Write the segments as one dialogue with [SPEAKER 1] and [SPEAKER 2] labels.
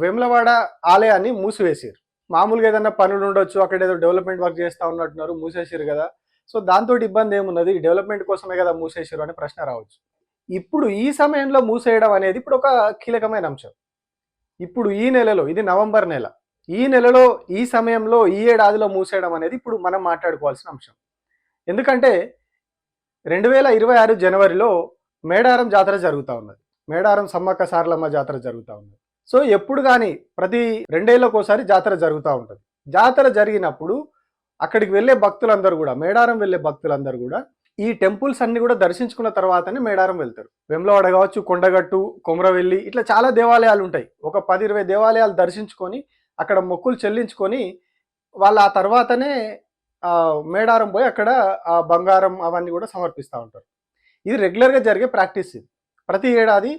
[SPEAKER 1] వేములవాడ ఆలయాన్ని మూసివేసారు మామూలుగా ఏదైనా పనులు ఉండొచ్చు అక్కడ ఏదో డెవలప్మెంట్ వర్క్ చేస్తా ఉన్నట్టున్నారు మూసేసారు కదా. సో దాంతో ఇబ్బంది ఏమున్నది? డెవలప్మెంట్ కోసమే కదా మూసేసారు అనే ప్రశ్న రావచ్చు. ఇప్పుడు ఈ సమయంలో మూసేయడం అనేది ఇప్పుడు ఒక కీలకమైన అంశం. ఇప్పుడు ఈ నెలలో ఇది నవంబర్ నెల. ఈ నెలలో ఈ సమయంలో ఈ ఏడాదిలో మూసేయడం అనేది ఇప్పుడు మనం మాట్లాడుకోవాల్సిన అంశం. ఎందుకంటే రెండు వేల ఇరవై ఆరు జనవరిలో మేడారం జాతర జరుగుతూ ఉన్నది. మేడారం సమ్మక్క సారలమ్మ జాతర జరుగుతూ ఉన్నది. సో ఎప్పుడు కానీ ప్రతి రెండేళ్ళకి ఒకసారి జాతర జరుగుతూ ఉంటుంది. జాతర జరిగినప్పుడు అక్కడికి వెళ్ళే భక్తులందరూ కూడా మేడారం వెళ్ళే భక్తులందరూ కూడా ఈ టెంపుల్స్ అన్ని కూడా దర్శించుకున్న తర్వాతనే మేడారం వెళ్తారు. వెమ్లవాడ కావచ్చు కొండగట్టు కొమరవెల్లి ఇట్లా చాలా దేవాలయాలు ఉంటాయి. ఒక పది ఇరవై దేవాలయాలు దర్శించుకొని అక్కడ మొక్కులు చెల్లించుకొని వాళ్ళు ఆ తర్వాతనే మేడారం పోయి అక్కడ ఆ బంగారం అవన్నీ కూడా సమర్పిస్తూ ఉంటారు. ఇది రెగ్యులర్గా జరిగే ప్రాక్టీస్ ఇది. ప్రతి ఏడాది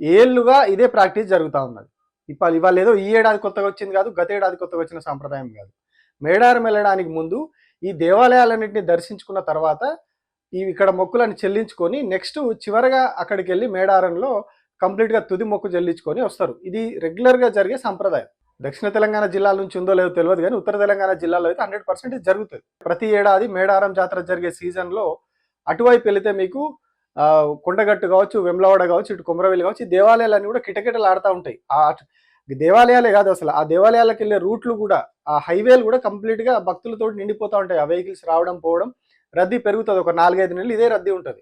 [SPEAKER 1] ఏళ్ళుగా ఇదే ప్రాక్టీస్ జరుగుతూ ఉన్నది. ఇప్పుడు ఇవాళ ఏదో ఈ ఏడాది కొత్తగా వచ్చింది కాదు గత ఏడాది కొత్తగా వచ్చిన సాంప్రదాయం కాదు. మేడారం వెళ్ళడానికి ముందు ఈ దేవాలయాలన్నింటినీ దర్శించుకున్న తర్వాత ఈ ఇక్కడ మొక్కులను చెల్లించుకొని నెక్స్ట్ చివరగా అక్కడికి వెళ్ళి మేడారంలో కంప్లీట్గా తుది మొక్కు చెల్లించుకొని వస్తారు. ఇది రెగ్యులర్గా జరిగే సంప్రదాయం. దక్షిణ తెలంగాణ జిల్లాల నుంచి ఉందో లేదో తెలియదు కానీ ఉత్తర తెలంగాణ జిల్లాలో అయితే హండ్రెడ్ పర్సెంట్ జరుగుతుంది. ప్రతి ఏడాది మేడారం జాతర జరిగే సీజన్లో అటువైపు వెళితే మీకు కొండగట్టు కావచ్చు వెమ్లవాడ కావచ్చు ఇటు కుమరవెల్లి కావచ్చు ఈ దేవాలయాలన్నీ కూడా కిటకిటలు ఆడుతూ ఉంటాయి. ఆ దేవాలయాలే కాదు అసలు ఆ దేవాలయాలకు వెళ్ళే రూట్లు కూడా ఆ హైవేలు కూడా కంప్లీట్గా భక్తులతో నిండిపోతూ ఉంటాయి. ఆ వెహికల్స్ రావడం పోవడం రద్దీ పెరుగుతుంది. ఒక నాలుగైదు నెలలు ఇదే రద్దీ ఉంటుంది.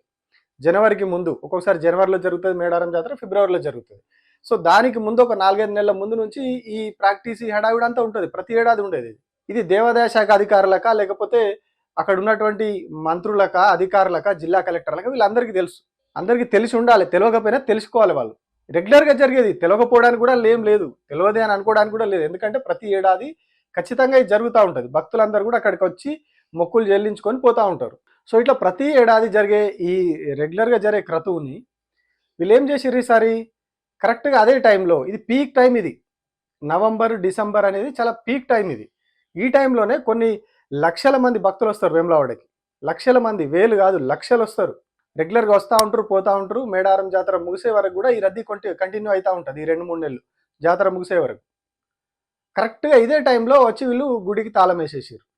[SPEAKER 1] జనవరికి ముందు ఒక్కొక్కసారి జనవరిలో జరుగుతుంది మేడారం జాతర ఫిబ్రవరిలో జరుగుతుంది. సో దానికి ముందు ఒక నాలుగైదు నెలల ముందు నుంచి ఈ ప్రాక్టీస్ ఈ హడావిడంతా ఉంటుంది. ప్రతి ఏడాది ఉండేది. ఇది. ఇది దేవాదాయ శాఖ అధికారులక లేకపోతే అక్కడ ఉన్నటువంటి మంత్రులక అధికారులక జిల్లా కలెక్టర్లక వీళ్ళందరికీ తెలుసు. అందరికీ తెలిసి ఉండాలి. తెలియకపోయినా తెలుసుకోవాలి వాళ్ళు. రెగ్యులర్గా జరిగేది తెలియకపోవడానికి కూడా ఏం లేదు. తెలియదే అని అనుకోవడానికి కూడా లేదు. ఎందుకంటే ప్రతి ఏడాది ఖచ్చితంగా ఇది జరుగుతూ ఉంటుంది. భక్తులందరూ కూడా అక్కడికి వచ్చి మొక్కులు చెల్లించుకొని పోతూ ఉంటారు. సో ఇట్లా ప్రతి ఏడాది జరిగే ఈ రెగ్యులర్గా జరిగే క్రతువుని వీళ్ళు ఏం చేసిర్రు ఈసారి? కరెక్ట్గా అదే టైంలో ఇది పీక్ టైం ఇది. నవంబర్ డిసెంబర్ అనేది చాలా పీక్ టైం ఇది. ఈ టైంలోనే కొన్ని లక్షల మంది భక్తులు వస్తారు వేములవాడకి. లక్షల మంది వేలు కాదు లక్షలు వస్తారు. రెగ్యులర్గా వస్తూ ఉంటారు పోతూ ఉంటారు. మేడారం జాతర ముగిసే వరకు కూడా ఈ రద్దీ కొంటి కంటిన్యూ అవుతూ ఉంటుంది ఈ రెండు మూడు నెలలు జాతర ముగిసే వరకు. కరెక్ట్గా ఇదే టైంలో వచ్చి వీళ్ళు గుడికి తాళం వేసేసారు